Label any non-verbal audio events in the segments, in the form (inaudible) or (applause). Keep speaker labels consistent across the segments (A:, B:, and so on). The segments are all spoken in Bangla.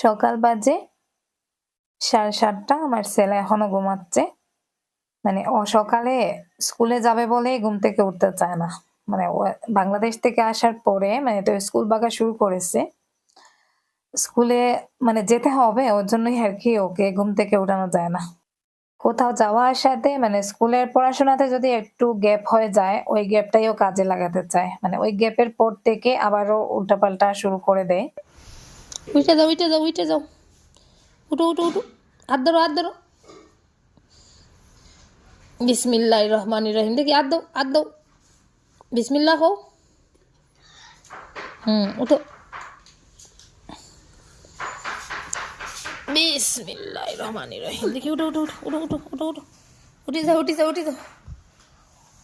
A: সকাল বাজে, সাড়ে সাতটা, আমার ছেলে এখনও ঘুমাচ্ছে। মানে ও সকালে স্কুলে যাবে বলে ঘুম থেকে উঠতে চায় না। মানে ও বাংলাদেশ থেকে আসার পরে মানে তো স্কুল বাগা শুরু করেছে। স্কুলে মানে যেতে হবে, ওর জন্যই আর কি ওকে ঘুম থেকে উঠানো যায় না। কোথাও যাওয়া আসাতে মানে স্কুলের পড়াশোনাতে যদি একটু গ্যাপ হয়ে যায়, ওই গ্যাপটাইও কাজে লাগাতে চায়। মানে ওই গ্যাপের পর থেকে আবারও উল্টাপাল্টা শুরু করে দেয়।
B: উঠে যাও উঠে যাও উঠে যাও। উঠো উঠো উঠো। হাত ধরো হাত ধরো। বিসমিল্লাহ রহমান রহিম। দেখি, হাত দাও হাত দাও বিসমিল্লাহ কও হুম, উঠো। বিসমিল্লাহ রহমান রহিম। দেখি, উঠো উঠো উঠো উঠো উঠো উঠো উঠো। উঠে যাও উঠে যাও উঠে যাও।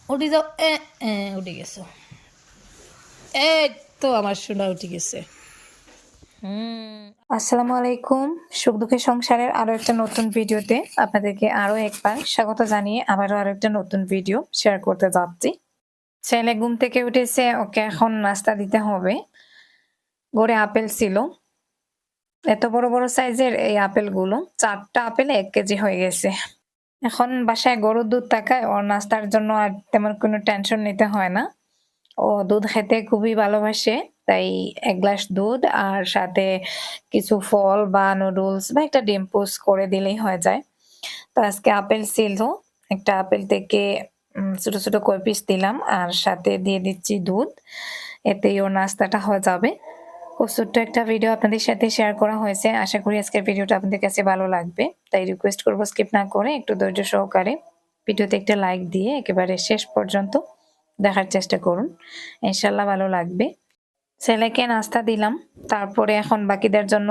B: উঠে যাও এ, উঠে গেছো। এই তো আমার সোনা উঠে গেছে।
A: আসসালামু আলাইকুম সুখ দুঃখের সংসারের আরও একটা নতুন ভিডিওতে আপনাদেরকে আরও একবার স্বাগত জানিয়ে আবারও আরও একটা নতুন ভিডিও শেয়ার করতে যাচ্ছি। ছেলে ঘুম থেকে উঠেছে, ওকে এখন নাস্তা দিতে হবে। গড়ে আপেল ছিল। এত বড় বড় সাইজের এই আপেলগুলো, চারটা আপেল এক কেজি হয়ে গেছে। এখন বাসায় গরুর দুধ থাকায় ওর নাস্তার জন্য আর তেমন কোনো টেনশন নিতে হয় না। ও দুধ খেতে খুবই ভালোবাসে। তাই এক গ্লাস দুধ আর সাথে কিছু ফল বা নুডলস বা একটা ডিম পোস্ট করে দিলেই হয়ে যায়। তো আজকে আপেল ছিল একটা আপেল থেকে ছোট ছোট কয় পিস দিলাম আর সাথে দিয়ে দিচ্ছি দুধ। এতেই ওর নাস্তাটা হয়ে যাবে। খুব ছোট্ট একটা ভিডিও আপনাদের সাথে শেয়ার করা হয়েছে। আশা করি আজকের ভিডিওটা আপনাদের কাছে ভালো লাগবে। তাই রিকোয়েস্ট করব স্কিপ না করে একটু ধৈর্য সহকারে ভিডিওতে একটা লাইক দিয়ে একেবারে শেষ পর্যন্ত দেখার চেষ্টা করুন। ইনশাল্লাহ ভালো লাগবে। ছেলেকে নাস্তা দিলাম, তারপরে এখন বাকিদের জন্য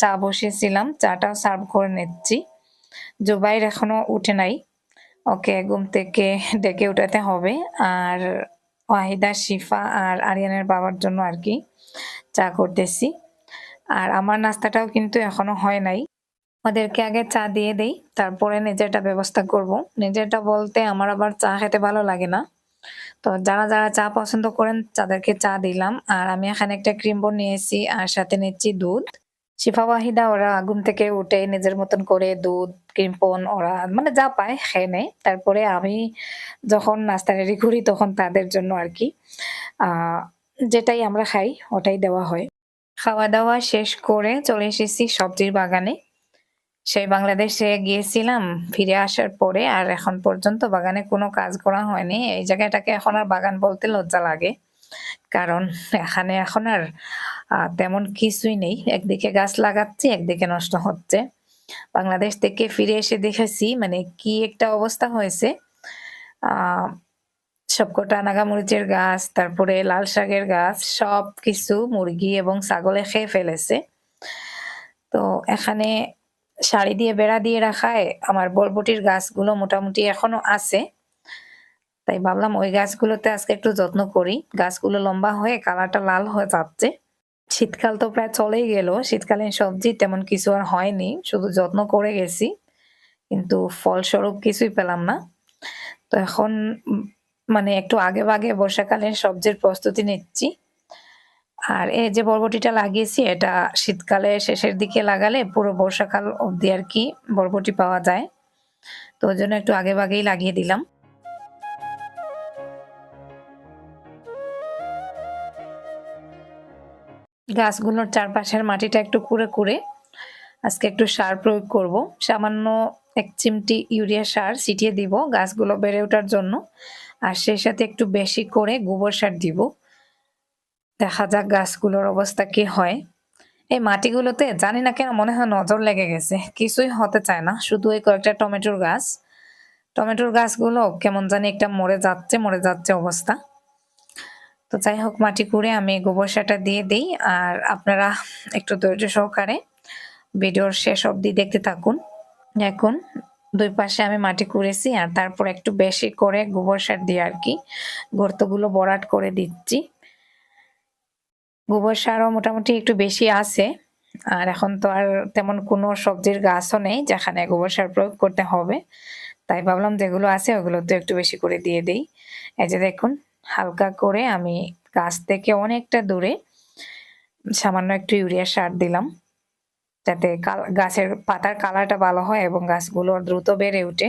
A: চা বসিয়েছিলাম চাটাও সার্ভ করে নিচ্ছি। জুবাইর এখনও উঠে নাই। ওকে ঘুম থেকে ডেকে উঠাতে হবে। আর ওয়াহিদা, শিফা আর আরিয়ানের বাবার জন্য আর কি চা করতেছি। আর আমার নাস্তাটাও কিন্তু এখনও হয় নাই। ওদেরকে আগে চা দিয়ে দেই, তারপরে নিজেরটা ব্যবস্থা করব। নিজেরটা বলতে আমার আবার চা খেতে ভালো লাগে না। তো যারা যারা চা পছন্দ করেন, তাদেরকে চা দিলাম। আর আমি এখানে একটা ক্রিম বোন নিয়েছি, আর সাথে নিচ্ছি দুধ। শিফা ওয়াহিদা, ওরা ঘুম থেকে উঠে নিজের মতন করে দুধ, ক্রিম পোন ওরা মানে যা পায় খেয়ে নেয়। তারপরে আমি যখন নাস্তা রেডি করি, তখন তাদের জন্য আর কি যেটাই আমরা খাই, ওটাই দেওয়া হয়। খাওয়া দাওয়া শেষ করে চলে এসেছি সবজির বাগানে। সেই বাংলাদেশে গিয়েছিলাম ফিরে আসার পরে, আর এখন পর্যন্ত বাগানে কোনো কাজ করা হয়নি। এই জায়গাটাকে এখন আর বাগান বলতে লজ্জা লাগে। কারণ এখানে এখন আর তেমন কিছুই নেই। একদিকে গাছ লাগাচ্ছি, একদিকে নষ্ট হচ্ছে। বাংলাদেশ থেকে ফিরে এসে দেখেছি মানে কি একটা অবস্থা হয়েছে। সবকটা নাগামরিচের গাছ, তারপরে লাল শাকের গাছ সব কিছু মুরগি এবং ছাগলে খেয়ে ফেলেছে। তো এখানে শাড়ি দিয়ে বেড়া দিয়ে রাখায় আমার বরবটির গাছগুলো মোটামুটি এখনও আছে। তাই ভাবলাম ওই গাছগুলোতে আজকে একটু যত্ন করি। গাছগুলো লম্বা হয়ে কালারটা লাল হয়ে যাচ্ছে। শীতকাল তো প্রায় চলেই গেল। শীতকালীন সবজি তেমন কিছু আর হয়নি। শুধু যত্ন করে গেছি। কিন্তু ফলস্বরূপ কিছুই পেলাম না। তো এখন মানে একটু আগে ভাগে বর্ষাকালীন সবজির প্রস্তুতি নিচ্ছি। আর এই যে বরবটিটা লাগিয়েছি, এটা শীতকালে শেষের দিকে লাগালে পুরো বর্ষাকাল অবধি আর কি বরবটি পাওয়া যায়। তো ওই জন্য একটু আগে ভাগেই লাগিয়ে দিলাম। গাছগুলোর চারপাশের মাটিটা একটু কুড়ে কুড়ে আজকে একটু সার প্রয়োগ করব। সামান্য এক চিমটি ইউরিয়া সার ছিটিয়ে দিব গাছগুলো বেড়ে ওঠার জন্য। আর সেই সাথে একটু বেশি করে গোবর সার দিব। দেখা যাক গাছগুলোর অবস্থা কি হয়। এই মাটিগুলোতে জানি না কেন মনে হয় নজর লেগে গেছে, কিছুই হতে চায় না, শুধু এই কয়েকটা টমেটোর গাছ। টমেটোর গাছগুলো কেমন জানি একটা মরে যাচ্ছে মরে যাচ্ছে অবস্থা। তো যাই হোক, মাটি কুড়ে আমি গোবর সারটা দিয়ে দিই, আর আপনারা একটু ধৈর্য সহকারে ভিডিওর শেষ অবধি দেখতে থাকুন। এখন দুই পাশে আমি মাটি কুড়েছি, আর তারপর একটু বেশি করে গোবর সার দিয়ে আর কি গর্তগুলো বরাট করে দিচ্ছি। গোবর সারও মোটামুটি একটু বেশি আছে। আর এখন তো আর তেমন কোনো সবজির গাছও নেই যেখানে গোবর সার প্রয়োগ করতে হবে। তাই ভাবলাম যেগুলো আছে, ওগুলো তো একটু বেশি করে দিয়ে দিই। এই যে দেখুন, হালকা করে আমি গাছ থেকে অনেকটা দূরে সামান্য একটু ইউরিয়া সার দিলাম। যাতে গাছের পাতার কালারটা ভালো হয় এবং গাছগুলো দ্রুত বেড়ে ওঠে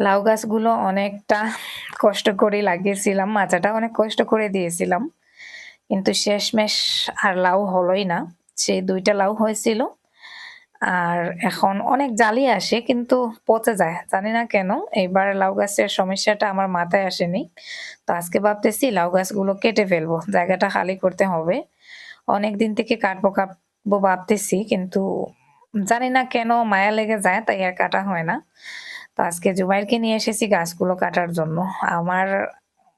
A: লাউ গাছগুলো অনেকটা (laughs) কষ্ট করে লাগিয়েছিলাম, মাচাটা অনেক কষ্ট করে দিয়েছিলাম। কিন্তু শেষমেশ আর লাউ হলোই না, সেই দুইটা লাউ হয়েছিল। আর এখন অনেক জালি আসে, কিন্তু পচে যায়, জানি না কেন। এইবার লাউ গাছের সমস্যাটা আমার মাথায় আসেনি। তো আজকে ভাবতেছি লাউ গাছগুলো কেটে ফেলব, জায়গাটা খালি করতে হবে। অনেক দিন থেকে কাটবো কাটবো ভাবতেছি, কিন্তু জানি না কেন মায়া লেগে যায়, তাই আর কাটা হয় না। তো আজকে জুবাইরকে নিয়ে এসেছি গাছগুলো কাটার জন্য। আমার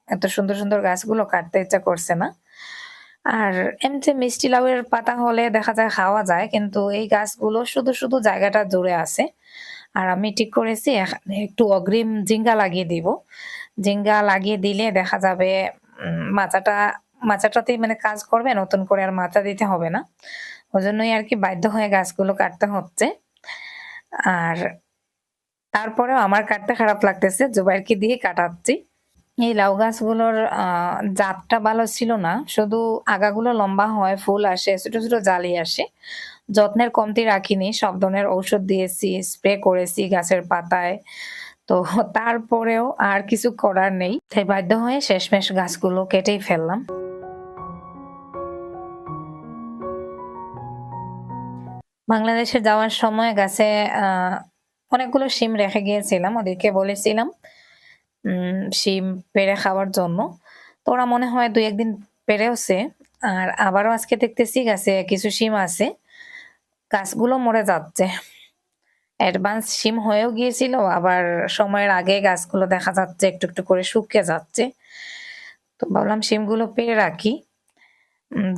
A: এত সুন্দর সুন্দর গাছগুলো কাটতে ইচ্ছা করছে না। আর এমনি মিষ্টি লাউয়ের পাতা হলে দেখা যায় খাওয়া যায়, কিন্তু এই গাছগুলো শুধু শুধু জায়গাটা জুড়ে আছে। আর আমি ঠিক করেছি একটু অগ্রিম জিঙ্গা লাগিয়ে দিব। জিঙ্গা লাগিয়ে দিলে দেখা যাবে মাচাটা, মাচাটাতেই মানে কাজ করবে, নতুন করে আর মাচা দিতে হবে না। ওই জন্যই আর কি বাধ্য হয়ে গাছগুলো কাটতে হচ্ছে। আর তারপরেও আমার কাটতে খারাপ লাগতেছে, জুবাইরকে দিয়ে কাটাচ্ছি। এই লাউ গাছগুলোর জাতটা ভালো ছিল না, শুধু আগাগুলো লম্বা হয়, ফুল আসে, ছোট ছোট জালি আসে। যত্নের কমতি রাখিনি, সব ধরনের ঔষধ দিয়েছি, স্প্রে করেছি গাছের পাতায়। তো তারপরেও আর কিছু করার নেই। তাই বাধ্য হয়ে শেষমেশ গাছগুলো কেটেই ফেললাম। বাংলাদেশে যাওয়ার সময় গাছে অনেকগুলো শিম রেখে গিয়েছিলাম, ওদেরকে বলেছিলাম শিম পেরে খাওয়ার জন্য। তো ওরা মনে হয় দুই একদিন পেরেওছে আর আবারও আজকে দেখতেছি গাছে কিছু শিম আছে, গাছগুলো মরে যাচ্ছে। অ্যাডভান্স শিম হয়েও গিয়েছিল, আবার সময়ের আগে গাছগুলো দেখা যাচ্ছে একটু একটু করে শুকিয়ে যাচ্ছে। তো ভাবলাম শিমগুলো পেরে রাখি।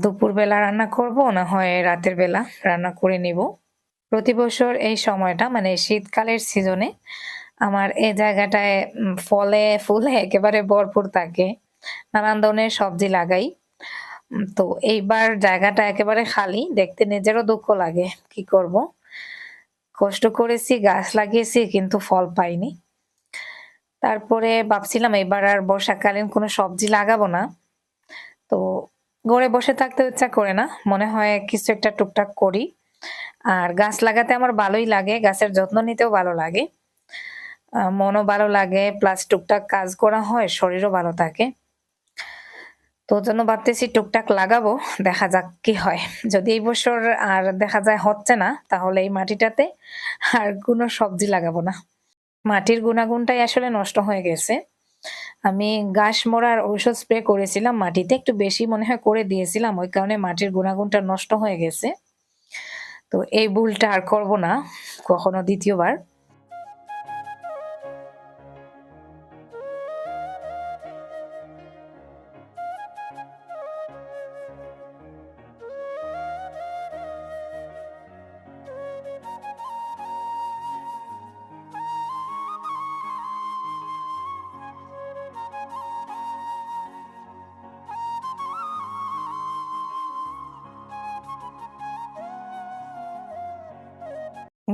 A: দুপুরবেলা রান্না করব, না হয় রাতের বেলা রান্না করে নিব। প্রতি বছর এই সময়টা মানে শীতকালের সিজনে আমার এই জায়গাটায় ফলে, ফুলে একেবারে ভরপুর থাকে। নানান ধরনের সবজি লাগাই। তো এইবার জায়গাটা একেবারে খালি, দেখতে নিজেরও দুঃখ লাগে, কি করব? কষ্ট করেছি, গাছ লাগিয়েছি, কিন্তু ফল পাইনি। তারপরে ভাবছিলাম এবার আর বর্ষাকালীন কোনো সবজি লাগাবো না। তো ঘরে বসে থাকতে ইচ্ছা করে না, মনে হয় কিছু একটা টুকটাক করি। আর গাছ লাগাতে আমার ভালোই লাগে, গাছের যত্ন নিতেও ভালো লাগে। মনও ভালো লাগে প্লাস টুকটাক কাজ করা হয়, শরীরও ভালো থাকে। তো জন্য ভাবতেছি টুকটাক লাগাবো, দেখা যাক কি হয়। যদি এই বছর আর দেখা যায় হচ্ছে না, তাহলে এই মাটিটাতে আর কোনো সবজি লাগাবো না। মাটির গুণাগুণটাই আসলে নষ্ট হয়ে গেছে। আমি ঘাস মরার ঔষধ স্প্রে করেছিলাম মাটিতে, একটু বেশি মনে হয় করে দিয়েছিলাম, ওই কারণে মাটির গুণাগুণটা নষ্ট হয়ে গেছে। তো এই ভুলটা আর করব না কখনো দ্বিতীয়বার।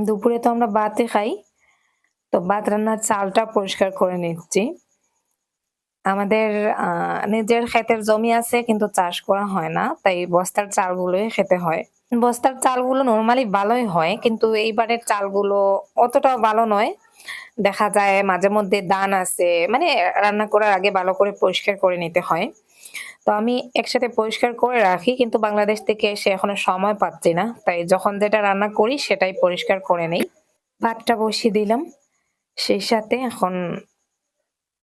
A: দুপুরে তো আমরা ভাতে খাই। তো ভাত রান্নার চালটা পরিষ্কার করে নিচ্ছি। আমাদের নিজের ক্ষেতের জমি আছে, কিন্তু চাষ করা হয় না। তাই বস্তার চালগুলোই খেতে হয়। বস্তার চালগুলো নর্মালি ভালোই হয়, কিন্তু এইবারের চালগুলো অতটাও ভালো নয়। দেখা যায় মাঝে মধ্যে দান আছে মানে রান্না করার আগে ভালো করে পরিষ্কার করে নিতে হয়। তো আমি একসাথে পরিষ্কার করে রাখি, কিন্তু বাংলাদেশ থেকে এসে এখনও সময় পাচ্ছি না। তাই যখন যেটা রান্না করি, সেটাই পরিষ্কার করে নেই। ভাতটা বসিয়ে দিলাম। সেই সাথে এখন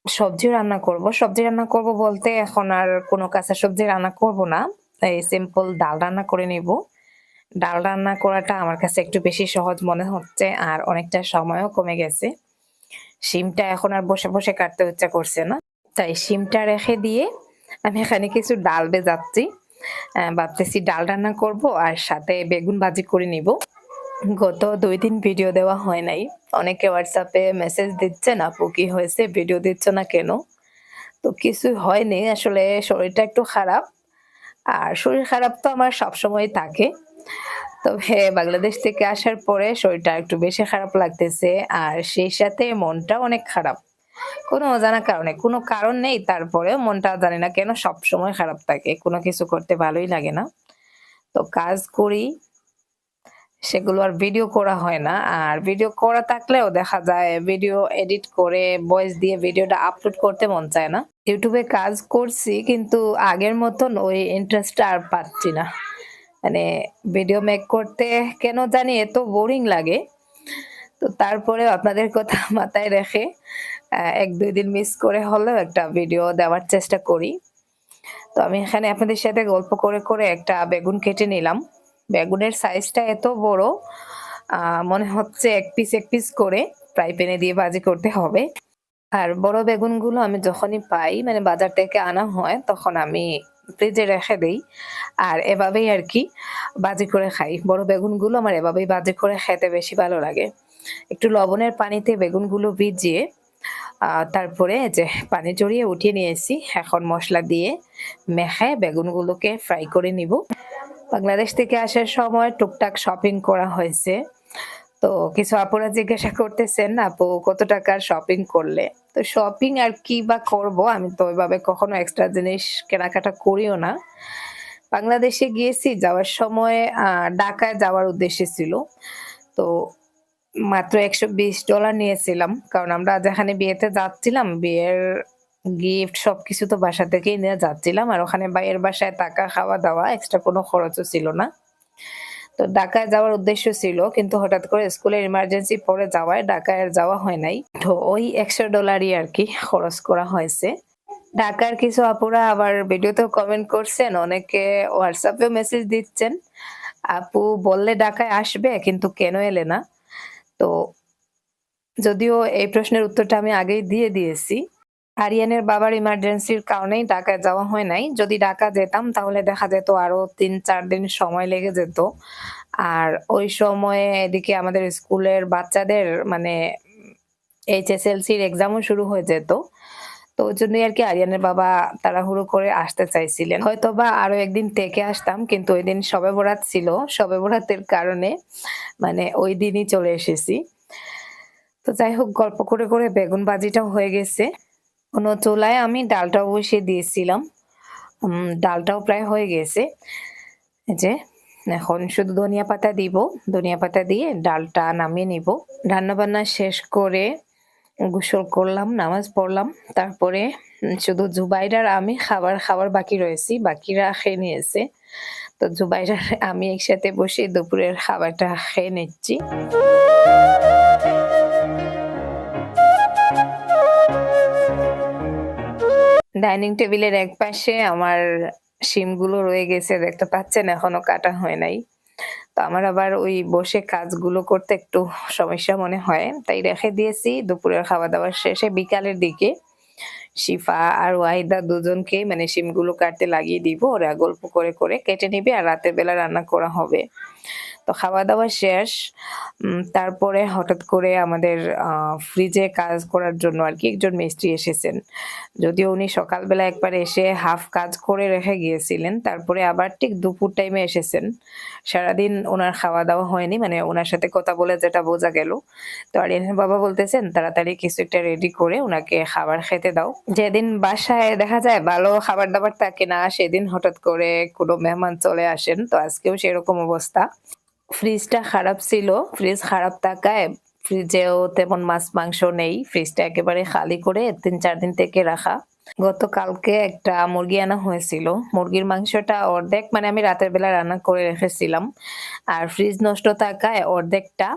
A: সবজি রান্না করব। সবজি রান্না করব বলতে এখন আর কোনো কাঁচা সবজি রান্না করব না। এই সিম্পল ডাল রান্না করে নিব। ডাল রান্না করাটা আমার কাছে একটু বেশি সহজ মনে হচ্ছে আর অনেকটা সময়ও কমে গেছে। শিমটা এখন আর বসে বসে কাটতে ইচ্ছা করছে না। তাই শিমটা রেখে দিয়ে আমি এখানে কিছু ডাল বেজাচ্ছি ভাবতেছি ডাল রান্না করব আর সাথে বেগুন ভাজি করে নিব। গত দুই দিন ভিডিও দেওয়া হয় নাই। অনেকে হোয়াটসঅ্যাপে মেসেজ দিচ্ছেন আপু, কি হয়েছে? ভিডিও দিচ্ছ না কেন? তো কিছুই হয়নি আসলে শরীরটা একটু খারাপ। আর শরীর খারাপ তো আমার সবসময় থাকে। তবে বাংলাদেশ থেকে আসার পরে শরীরটা একটু বেশি খারাপ লাগতেছে। আর সেই সাথে মনটা অনেক খারাপ। কোনো অজানা কারণে, কোনো কারণ নেই তারপরে মনটা জানি না কেন সব সময় খারাপ থাকে, কোনো কিছু করতে ভালোই লাগে না। তো কাজ করি, সেগুলো আর ভিডিও করা হয় না। আর ভিডিও করা থাকলেও দেখা যায় ভিডিও এডিট করে ভয়েস দিয়ে ভিডিওটা আপলোড করতে মন চায় না। ইউটিউবে কাজ করছি কিন্তু আগের মতন ওই ইন্টারেস্টটা আর পাচ্ছি না। মানে ভিডিও মেক করতে কেন জানি এত বোরিং লাগে। তো তারপরে আপনাদের কথা মাথায় রেখে এক, দুই দিন মিস করে হলেও একটা ভিডিও দেওয়ার চেষ্টা করি। তো আমি এখানে আপনাদের সাথে গল্প করে করে একটা বেগুন কেটে নিলাম। বেগুনের সাইজটা এত বড় মনে হচ্ছে এক পিস এক পিস করে ফ্রাই প্যানে দিয়ে ভাজি করতে হবে। আর বড় বেগুনগুলো আমি যখনই পাই মানে বাজার থেকে আনা হয়, তখন আমি ফ্রিজে রেখে দেই। আর এভাবেই আর কি বাজি করে খাই। বড় বেগুনগুলো আমার এভাবেই ভাজি করে খেতে বেশি ভালো লাগে। একটু লবণের পানিতে বেগুনগুলো ভিজিয়ে তারপরে যে পানি জড়িয়ে উঠিয়ে নিয়েছি, এখন মশলা দিয়ে মেখে বেগুনগুলোকে ফ্রাই করে নিব। বাংলাদেশ থেকে আসার সময় টুকটাক শপিং করা হয়েছে। তো কিছু আপুরা জিজ্ঞাসা করতেছেন, আপু, কত টাকার শপিং করলে? তো শপিং আর কি বা করব, আমি তো ওইভাবে কখনো এক্সট্রা জিনিস কেনাকাটা করিও না। বাংলাদেশে গিয়েছি, যাওয়ার সময় ঢাকায় যাওয়ার উদ্দেশ্যে ছিল। তো মাত্র একশো বিশ ডলার নিয়েছিলাম। কারণ আমরা যেখানে বিয়েতে যাচ্ছিলাম, বিয়ের গিফট সবকিছু তো বাসা থেকেই নিয়ে যাচ্ছিলাম। আর ওখানে বাইরের বাসায় টাকা খাওয়া দাওয়া এক্সট্রা কোনো খরচও ছিল না। তো ঢাকায় যাওয়ার উদ্দেশ্য ছিল, কিন্তু হঠাৎ করে স্কুলের ইমার্জেন্সি পরে যাওয়ায় ঢাকায় আর যাওয়া হয় নাই। তো ওই একশো ডলারই আর কি খরচ করা হয়েছে। ঢাকার কিছু আপুরা আবার ভিডিওতে কমেন্ট করছেন, অনেকে হোয়াটসঅ্যাপেও মেসেজ দিচ্ছেন। আপু বললে ঢাকায় আসবে, কিন্তু কেন এলে না? তো যদিও এই প্রশ্নের উত্তরটা আমি আগেই দিয়ে দিয়েছি। আরিয়ানের বাবার ইমার্জেন্সির কারণেই ঢাকায় যাওয়া হয় নাই। যদি ঢাকা যেতাম, তাহলে দেখা যেত আরও তিন, চার দিন সময় লেগে যেত। আর ওই সময়ে এদিকে আমাদের স্কুলের বাচ্চাদের মানে এইচএসএলসির এক্সামও শুরু হয়ে যেত। তো ওই জন্যই আর কি আরিয়ানের বাবা তাড়াহুড়ো করে আসতে চাইছিলেন। হয়তো বা আরও একদিন থেকে আসতাম, কিন্তু ওই দিন সবে বরাত ছিল। সবে বরাতের কারণে মানে ওই দিনই চলে এসেছি। তো যাই হোক, গল্প করে করে বেগুন ভাজিটাও হয়ে গেছে। কোনো চুলায় আমি ডালটাও বসিয়ে দিয়েছিলাম। ডালটাও প্রায় হয়ে গেছে। যে, এখন শুধু ধনিয়া পাতা দিব। ধনিয়া পাতা দিয়ে ডালটা নামিয়ে নিব। রান্না বান্না শেষ করে গোসল করলাম, নামাজ পড়লাম। তারপরে শুধু জুবাইরার আমি খাবার খাবার বাকি রয়েছি, বাকিরা খেয়ে নিয়েছে। তো জুবাইরার আমি একসাথে বসে দুপুরের খাবারটা খেয়ে নিচ্ছি। ডাইনিং টেবিলের এক পাশে আমার শিমগুলো রয়ে গেছে, দেখতে পাচ্ছেন, এখনও কাটা হয় নাই। তো আমার আবার ওই বসে কাজগুলো করতে একটু সমস্যা মনে হয়। তাই রেখে দিয়েছি। দুপুরের খাওয়া দাওয়ার শেষে বিকালের দিকে শিফা আর ওয়াহিদা দুজনকেই মানে শিমগুলো কাটতে লাগিয়ে দিব। ওরা গল্প করে করে কেটে নিবে আর রাতের বেলা রান্না করা হবে। তো খাওয়া দাওয়া শেষ তারপরে হঠাৎ করে আমাদের ফ্রিজে কাজ করার জন্য আর কি একজন মিস্ত্রি এসেছেন। যদিও উনি সকালবেলা একবার এসে হাফ কাজ করে রেখে গিয়েছিলেন, তারপরে আবার ঠিক দুপুর টাইমে এসেছেন। সারাদিন ওনার খাওয়া দাওয়া হয়নি মানে ওনার সাথে কথা বলে যেটা বোঝা গেল। তো আরিয়ানের বাবা বলতেছেন, তাড়াতাড়ি কিছু একটা রেডি করে ওনাকে খাবার খেতে দাও। যেদিন বাসায় দেখা যায় ভালো খাবার দাবার থাকে না, সেদিন হঠাৎ করে কোনো মেহমান চলে আসেন। তো আজকেও সেরকম অবস্থা। ফ্রিজটা খারাপ ছিল। ফ্রিজ খারাপ থাকায় ফ্রিজেও তেমন মাছ, মাংস নেই। ফ্রিজটা একেবারে খালি করে তিন, চার দিন থেকে রাখা। গতকালকে একটা মুরগি আনা হয়েছিল। মুরগির মাংসটা অর্ধেক মানে আমি রাতের বেলা রান্না করে রেখেছিলাম। আর ফ্রিজ নষ্ট থাকায় অর্ধেকটা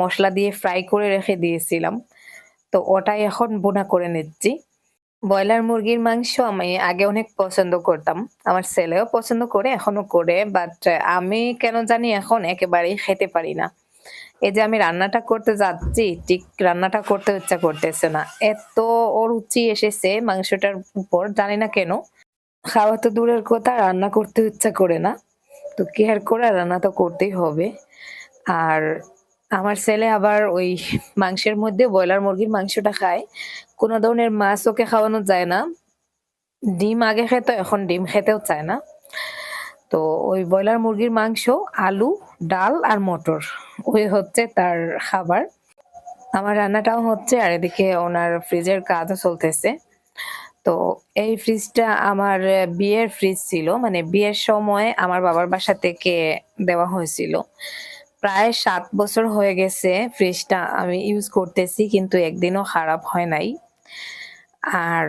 A: মশলা দিয়ে ফ্রাই করে রেখে দিয়েছিলাম। তো ওটাই এখন বোনা করে নিচ্ছি। ব্রয়লার মুরগির মাংস আমি আগে অনেক পছন্দ করতাম। আমার ছেলেও পছন্দ করে, এখনও করে বাট আমি কেন জানি এখন একেবারেই খেতে পারি না। এই যে আমি রান্নাটা করতে যাচ্ছি, ঠিক রান্নাটা করতে ইচ্ছা করতেছে না। এত অরুচি এসেছে মাংসটার উপর, জানি না কেন। খাওয়া তো দূরের কথা, রান্না করতে ইচ্ছা করে না। তো কি আর করে রান্না তো করতেই হবে। আর আমার ছেলে আবার ওই মাংসের মধ্যে ব্রয়লার মুরগির মাংসটা খায়। কোনো ধরনের মাছ ওকে খাওয়ানো যায় না। ডিম আগে খেত, এখন ডিম খেতেও চায় না। তো ওই ব্রয়লার মুরগির মাংস, আলু, ডাল আর মটর, ওই হচ্ছে তার খাবার। আমার রান্নাটাও হচ্ছে আর এদিকে ওনার ফ্রিজের কাজও চলতেছে। তো এই ফ্রিজটা আমার বিয়ের ফ্রিজ ছিল মানে বিয়ের সময় আমার বাবার বাসা থেকে দেওয়া হয়েছিল। প্রায় সাত বছর হয়ে গেছে ফ্রিজটা আমি ইউজ করতেছি, কিন্তু একদিনও খারাপ হয় নাই। আর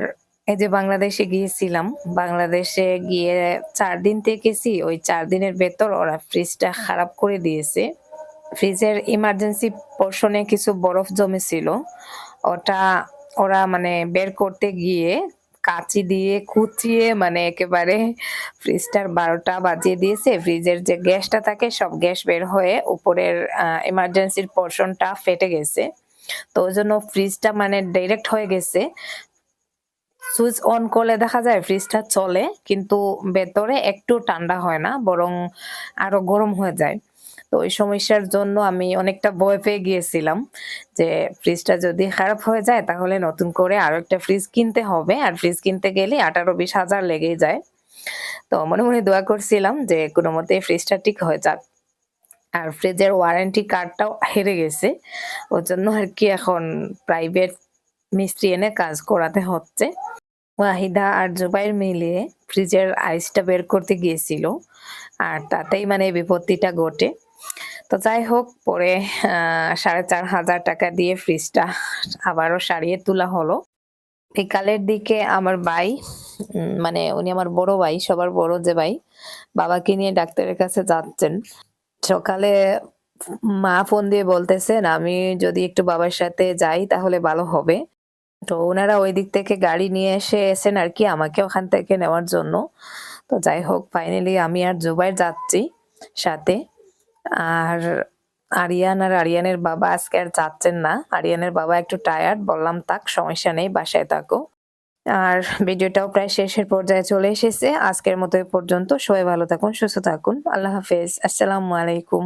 A: এই যে বাংলাদেশে গিয়েছিলাম, বাংলাদেশে গিয়ে চার দিন থেকেছি, ওই চার দিনের ভেতর ওরা ফ্রিজটা খারাপ করে দিয়েছে। ফ্রিজের ইমার্জেন্সি পোর্শনে কিছু বরফ জমেছিল, ওটা ওরা মানে বের করতে গিয়ে কাঁচি দিয়ে কুচিয়ে মানে একেবারে ফ্রিজটার বারোটা বাজিয়ে দিয়েছে। ফ্রিজের যে গ্যাসটা থাকে, সব গ্যাস বের হয়ে উপরের ইমার্জেন্সির পোর্শনটা ফেটে গেছে। তো ওই জন্য ফ্রিজটা মানে ডাইরেক্ট হয়ে গেছে। সুইচ অন করলে দেখা যায় ফ্রিজটা চলে, কিন্তু ভেতরে একটু ঠান্ডা হয় না, বরং আরও গরম হয়ে যায়। তো ওই সমস্যার জন্য আমি অনেকটা ভয় পেয়ে গিয়েছিলাম যে ফ্রিজটা যদি খারাপ হয়ে যায় তাহলে নতুন করে আরও একটা ফ্রিজ কিনতে হবে। আর ফ্রিজ কিনতে গেলে আঠারো বিশ হাজার লেগেই যায়। তো মনে মনে দোয়া করছিলাম যে কোনো মতে ফ্রিজটা ঠিক হয়ে যাক। আর ফ্রিজের ওয়ারেন্টি কার্ডটাও হেরে গেছে। ওর জন্য আর কি এখন প্রাইভেট মিস্ত্রি এনে কাজ করাতে হচ্ছে। ওয়াহিদা আর জুবাইর মিলিয়ে ফ্রিজের আইসটা বের করতে গিয়েছিল। আর তাতেই মানে বিপত্তিটা ঘটে। তো যাই হোক, পরে সাড়ে চার হাজার টাকা দিয়ে ফ্রিজটা আবারও সারিয়ে তোলা হলো। বিকালের দিকে আমার ভাই মানে উনি আমার বড় ভাই, সবার বড় যে ভাই, বাবাকে নিয়ে ডাক্তারের কাছে যাচ্ছেন। সকালে মা ফোন দিয়ে বলতেছেন, আমি যদি একটু বাবার সাথে যাই তাহলে ভালো হবে। তো ওনারা ওই দিক থেকে গাড়ি নিয়ে এসে এসেন আর কি, আমাকে ওখান থেকে নেওয়ার জন্য। তো যাই হোক ফাইনালি আমি আর জুবাইর যাচ্ছি সাথে। আর আরিয়ান আর আরিয়ানের বাবা আজকে আর যাচ্ছেন না। আরিয়ানের বাবা একটু টায়ার্ড বললাম তাক সমস্যা নেই, বাসায় থাকো। আর ভিডিওটাও প্রায় শেষের পর্যায়ে চলে এসেছে। আজকের মতো এ পর্যন্ত। সবাই ভালো থাকুন, সুস্থ থাকুন। আল্লাহ হাফেজ। আসসালামু আলাইকুম।